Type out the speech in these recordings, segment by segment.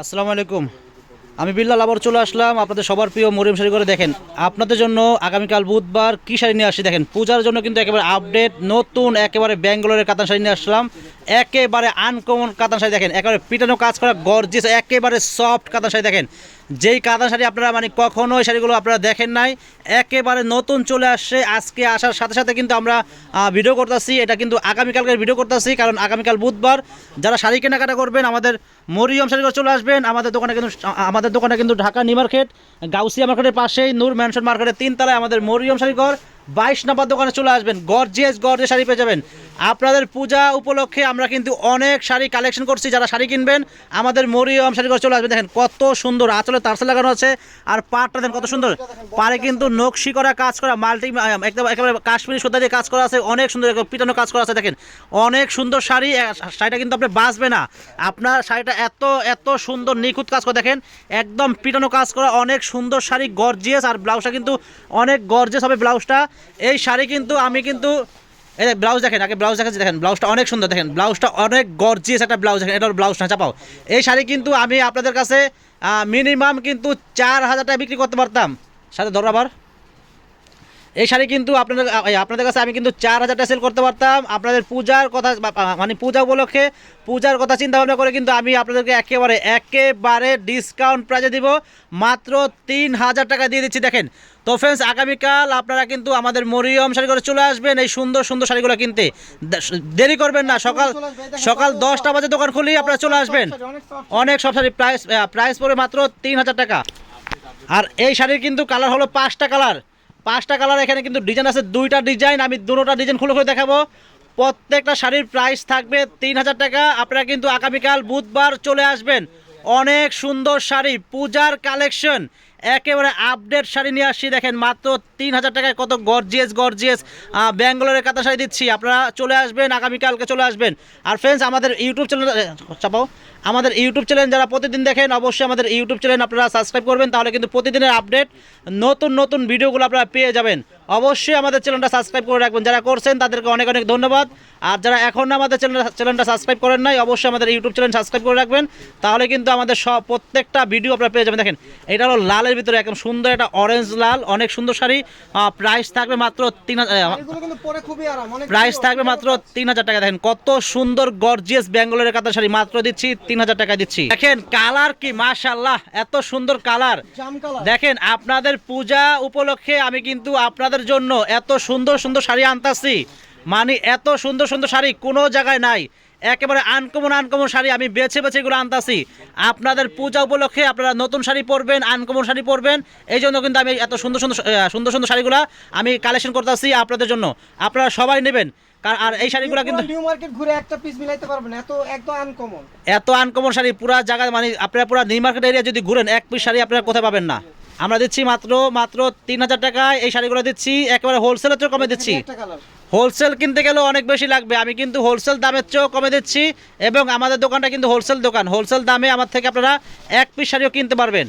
আসসালামু আলাইকুম। আমি বিল্লাল, আবার চলে আসলাম আপনাদের সবার প্রিয় মরিম শাড়ি করে দেখেন, আপনাদের জন্য আগামীকাল বুধবার কী শাড়ি নিয়ে আসি? দেখেন, পূজার জন্য কিন্তু একেবারে আপডেট নতুন, একেবারে ব্যাঙ্গালোরের কাতান শাড়ি নিয়ে আসলাম। একেবারে আনকমন কাতান শাড়ি দেখেন, একেবারে পিটানো কাজ করা গর্জিস একেবারে সফট কাতান শাড়ি দেখেন। যেই কাদা শাড়ি আপনারা মানে কখনো এই শাড়িগুলো আপনারা দেখেন নাই, একেবারে নতুন চলে আসছে। আজকে আসার সাথে সাথে কিন্তু আমরা ভিডিও করতেছি। এটা কিন্তু আগামীকালকে ভিডিও করতেছি, কারণ আগামীকাল বুধবার। যারা শাড়ি কেনাকাটা করবেন, আমাদের মরিয়ম শাড়িঘর চলে আসবেন। আমাদের দোকানে কিন্তু, আমাদের দোকানে কিন্তু ঢাকা নিউ মার্কেট গাউসিয়া মার্কেটের পাশেই, নূর ম্যানশন মার্কেটের তিনতলায় আমাদের মরিয়ম শাড়িঘর। বাইশ নাম্বার দোকানে চলে আসবেন। গর্জিয়াস গর্জে শাড়ি পেয়ে যাবেন। আপনাদের পূজা উপলক্ষে আমরা কিন্তু অনেক শাড়ি কালেকশন করছি, যারা শাড়ি কিনবেন, আমাদের মরিয়ম শাড়ি শাড়িঘর চলে আসবেন। দেখেন কত সুন্দর, আঁচলে তারসা লাগানো আছে, আর পাটটা দেখেন কত সুন্দর। পারে কিন্তু নকশি করা কাজ করা, মাল্টি একদম একেবারে কাশ্মীরি সুতা দিয়ে কাজ করা আছে, অনেক সুন্দর পিটানো কাজ করা আছে, দেখেন। অনেক সুন্দর শাড়ি শাড়িটা কিন্তু আপনি বাঁচবে না। আপনার শাড়িটা এত এত সুন্দর, নিখুঁত কাজ করে, দেখেন, একদম পিটানো কাজ করা, অনেক সুন্দর শাড়ি গর্জিয়াস আর ব্লাউজটা কিন্তু অনেক গর্জিয়াস হবে ব্লাউজটা। এই শাড়ি কিন্তু আমি কিন্তু, এই ব্লাউজ দেখেন, আগে ব্লাউজ দেখাচ্ছি, দেখেন, ব্লাউজটা অনেক সুন্দর, দেখেন, ব্লাউজটা অনেক গর্জিয়াস একটা ব্লাউজ, দেখেন এটা ব্লাউজ না চাপাও এই শাড়ি কিন্তু আমি আপনাদের কাছে মিনিমাম কিন্তু চার হাজার টাকা বিক্রি করতে পারতাম। সাথে ধরো আবার। এই শাড়ি কিন্তু আপনাদের আপনাদের কাছে আমি কিন্তু চার হাজার টাকা সেল করতে পারতাম। আপনাদের পূজার কথা মানে পূজা উপলক্ষে, পূজার কথা চিন্তা ভাবনা করে কিন্তু আমি আপনাদেরকে একেবারে একেবারে ডিসকাউন্ট প্রাইজে দিব। মাত্র তিন হাজার টাকা দিয়ে দিচ্ছি, দেখেন। তো ফ্রেন্ডস আগামীকাল আপনারা কিন্তু আমাদের মরিয়ম শাড়ি করে চলে আসবেন। এই সুন্দর সুন্দর শাড়িগুলো কিনতে। দেরি করবেন না সকাল সকাল দশটা বাজে দোকান খুলি আপনারা চলে আসবেন। অনেক সব শাড়ি। প্রাইস প্রাইস পড়বে মাত্র তিন হাজার টাকা। আর এই শাড়ির কিন্তু কালার হলো পাঁচটা কালার পাঁচটা কালার এখানে কিন্তু ডিজাইন আছে দুইটা ডিজাইন আমি দুটোটা ডিজাইন খুলে খুলে দেখাবো। প্রত্যেকটা শাড়ির প্রাইস থাকবে তিন হাজার টাকা। আপনারা কিন্তু আগামীকাল বুধবার চলে আসবেন। অনেক সুন্দর শাড়ি পূজার কালেকশন একেবারে আপডেট শাড়ি নিয়ে আসছি। দেখেন মাত্র তিন হাজার টাকায় কত গর্জিয়াস গর্জিয়াস ব্যাঙ্গালোরের কাতা শাড়ি দিচ্ছি। আপনারা চলে আসবেন, আগামীকালকে চলে আসবেন। আর ফ্রেন্ডস আমাদের ইউটিউব চ্যানেল চাপাও। আমাদের ইউটিউব চ্যানেল যারা প্রতিদিন দেখেন, অবশ্যই আমাদের ইউটিউব চ্যানেল আপনারা সাবস্ক্রাইব করবেন। তাহলে কিন্তু প্রতিদিনের আপডেট নতুন নতুন ভিডিওগুলো আপনারা পেয়ে যাবেন। অবশ্যই আমাদের চ্যানেলটা সাবস্ক্রাইব করে রাখবেন। যারা করছেন তাদেরকে অনেক অনেক ধন্যবাদ। আর যারা এখন আমাদের চ্যানেল চ্যানেলটা সাবস্ক্রাইব করেন নাই অবশ্যই আমাদের ইউটিউব চ্যানেল সাবস্ক্রাইব করে রাখবেন। তাহলে কিন্তু আমাদের সব প্রত্যেকটা ভিডিও আপনারা পেয়ে যাবেন। দেখেন এটা হলো লালের ভিতরে একদম সুন্দর একটা অরেঞ্জ লাল অনেক সুন্দর শাড়ি। প্রাইস থাকবে মাত্র তিন প্রাইস থাকবে মাত্র তিন হাজার টাকা। দেখেন কত সুন্দর গর্জিয়াস ব্যাঙ্গালোরের কাতার শাড়ি। মাত্র দিচ্ছি তিন হাজার টাকা দিচ্ছি। দেখেন কালার কি মাশাল্লাহ এত সুন্দর কালার দেখেন আপনাদের পূজা উপলক্ষে আমি কিন্তু আপনাদের জন্য এত সুন্দর সুন্দর শাড়ি আনতাছি। মানে এত সুন্দর সুন্দর শাড়ি কোনো জায়গায় নাই। একেবারে আনকমন আনকমন শাড়ি আমি বেছে বেছে এগুলো আনতাছি। আপনাদের পূজা উপলক্ষে আপনারা নতুন শাড়ি পরবেন আনকমন শাড়ি পরবেন। এই জন্য কিন্তু আমি এত সুন্দর সুন্দর সুন্দর সুন্দর শাড়িগুলো আমি কালেকশন করতেছি আপনাদের জন্য। আপনারা সবাই নেবেন। আর এই শাড়িগুলো কিন্তু নিউ মার্কেট ঘুরে একটা পিস মিলাইতে পারবেন এত একদম আনকমন। এত আনকমন শাড়ি পুরা জায়গায় মানে আপনারা পুরো নিউ মার্কেট এরিয়া যদি ঘুরেন এক পিস শাড়ি আপনারা কোথায় পাবেন না? আমরা দিচ্ছি মাত্র মাত্র তিন হাজার টাকায় এই শাড়িগুলো দিচ্ছি। একেবারে হোলসেলের চেয়েও কমে দিচ্ছি। হোলসেল কিনতে গেলেও অনেক বেশি লাগবে। আমি কিন্তু হোলসেল দামের চেয়েও কমে দিচ্ছি এবং আমাদের দোকানটা কিন্তু হোলসেল দোকান। হোলসেল দামে আমার থেকে আপনারা এক পিস শাড়িও কিনতে পারবেন।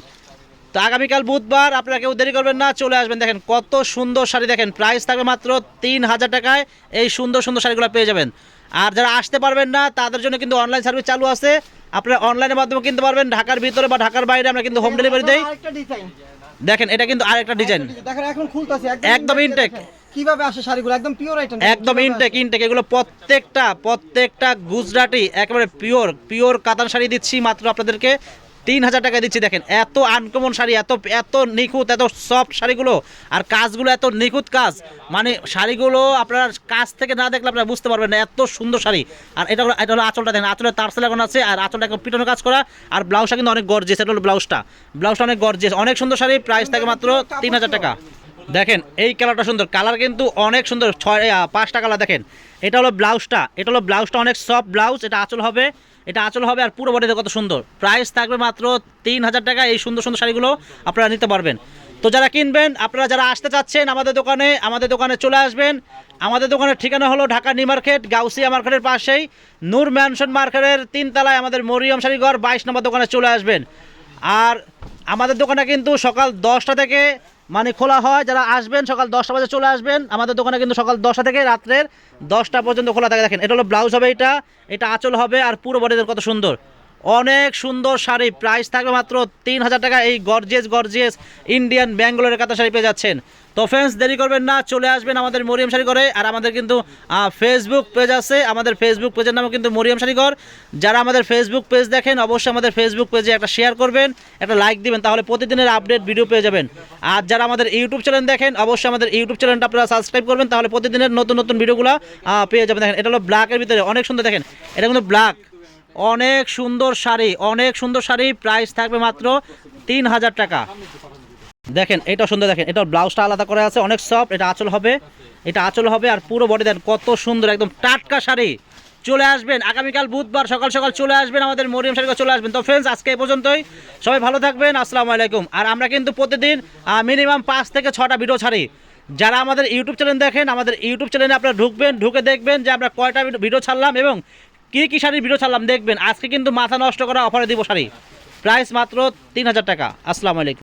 তো আগামীকাল বুধবার আপনারা কেউ দেরি করবেন না চলে আসবেন। দেখেন কত সুন্দর শাড়ি দেখেন। প্রাইস থাকবে মাত্র তিন হাজার টাকায় এই সুন্দর সুন্দর শাড়িগুলো পেয়ে যাবেন। আর যারা আসতে পারবেন না তাদের জন্য কিন্তু অনলাইন সার্ভিস চালু আছে। আপনারা অনলাইনের মাধ্যমে কিনতে পারবেন ঢাকার ভিতরে বা ঢাকার বাইরে আমরা কিন্তু হোম ডেলিভারি দেই। দেখেন এটা কিন্তু আরেকটা ডিজাইন দেখেন এখন খুলতাছে একদম ইনটেক কীভাবে আসে শাড়িগুলো? একদম পিওর আইটেম একদম ইনটেক ইনটেক এগুলো প্রত্যেকটা প্রত্যেকটা গুজরাটি একেবারে পিওর পিওর কাতান শাড়ি দিচ্ছি মাত্র আপনাদেরকে। তিন হাজার টাকা দিচ্ছি, দেখেন, এত আনকমন শাড়ি, এত এত নিখুঁত, এত সফট শাড়িগুলো, আর কাজগুলো এত নিখুঁত কাজ। মানে শাড়িগুলো আপনারা কাজ থেকে না দেখলে আপনারা বুঝতে পারবেন না, এত সুন্দর শাড়ি। আর এটা হলো এটা হলো আঁচলটা, দেখেন আঁচলের তারসে লাগানো আছে, আর আঁচলটা একদম পিটানো কাজ করা, আর ব্লাউজটা কিন্তু অনেক গর্জিয়াস এটা হলো ব্লাউজটা ব্লাউজটা অনেক গর্জিয়াস অনেক সুন্দর শাড়ি প্রাইস থাকে মাত্র তিন হাজার টাকা। দেখেন, এই কালারটা সুন্দর কালার কিন্তু অনেক সুন্দর, ছয় পাঁচটা কালার দেখেন। এটা হলো ব্লাউজটা এটা হলো ব্লাউজটা অনেক সফট ব্লাউজ এটা আঁচল হবে এটা আঁচল হবে আর পুরো বডিতে কত সুন্দর। প্রাইস থাকবে মাত্র তিন হাজার টাকা, এই সুন্দর সুন্দর শাড়িগুলো আপনারা নিতে পারবেন। তো যারা কিনবেন, আপনারা যারা আসতে চাচ্ছেন আমাদের দোকানে আমাদের দোকানে চলে আসবেন। আমাদের দোকানের ঠিকানা হলো ঢাকা নিউ মার্কেট, গাউসিয়া মার্কেটের পাশেই। নূর ম্যানশন মার্কেটের তিনতলায় আমাদের মরিয়ম শাড়িঘর বাইশ নম্বর দোকানে চলে আসবেন। আর আমাদের দোকানে কিন্তু সকাল দশটা থেকে মানে খোলা হয়, যারা আসবেন, সকাল দশটা বাজে চলে আসবেন। আমাদের দোকানে কিন্তু সকাল দশটা থেকে রাত্রের দশটা পর্যন্ত খোলা থাকে। দেখেন, এটা হলো ব্লাউজ হবে এটা এটা আঁচল হবে, আর পুরো বডিদের কত সুন্দর। অনেক সুন্দর শাড়ি। প্রাইস থাকবে মাত্র তিন হাজার টাকা। এই গর্জেস গর্জেস ইন্ডিয়ান ব্যাঙ্গালোরের কাতা শাড়ি পেয়ে যাচ্ছেন। তো ফ্রেন্ডস দেরি করবেন না, চলে আসবেন আমাদের মরিয়াম শাড়ি ঘরে। আর আমাদের কিন্তু ফেসবুক পেজ আছে। আমাদের ফেসবুক পেজের নামও কিন্তু মরিয়াম শাড়ি ঘর। যারা আমাদের ফেসবুক পেজ দেখেন, অবশ্যই আমাদের ফেসবুক পেজে একটা শেয়ার করবেন, একটা লাইক দিবেন, তাহলে প্রতিদিনের আপডেট ভিডিও পেয়ে যাবেন। আর যারা আমাদের ইউটিউব চ্যানেল দেখেন, অবশ্যই আমাদের ইউটিউব চ্যানেলটা আপনারা সাবস্ক্রাইব করবেন, তাহলে প্রতিদিনের নতুন নতুন ভিডিওগুলো পেয়ে যাবেন। দেখেন, এটা হলো ব্ল্যাকের ভিতরে। অনেক সুন্দর, দেখেন, এটা কিন্তু ব্ল্যাক অনেক সুন্দর শাড়ি, অনেক সুন্দর শাড়ি প্রাইস থাকবে মাত্র তিন হাজার টাকা। দেখেন, এটা সুন্দর, দেখেন এটা ব্লাউজটা আলাদা করা আছে, অনেক সফট এটা আঁচল হবে, এটা আঁচল হবে, আর পুরো বডি দেন কত সুন্দর, একদম টাটকা শাড়ি। চলে আসবেন, আগামীকাল বুধবার সকাল সকাল চলে আসবেন আমাদের মরিয়াম শাড়ি চলে আসবেন। তো ফ্রেন্ডস আজকে এই পর্যন্তই। সবাই ভালো থাকবেন, আসসালামু আলাইকুম। আর আমরা কিন্তু প্রতিদিন মিনিমাম পাঁচ থেকে ছটা ভিডিও ছাড়ি। যারা আমাদের ইউটিউব চ্যানেল দেখেন, আমাদের ইউটিউব চ্যানেলে আপনারা ঢুকবেন, ঢুকে দেখবেন যে আমরা কয়টা ভিডিও ছাড়লাম এবং কী কী শাড়ির ভিডিও ছাড়লাম দেখবেন। আজকে কিন্তু মাথা নষ্ট করা অফারে দিব শাড়ি। প্রাইস মাত্র তিন হাজার টাকা। আসসালামু আলাইকুম।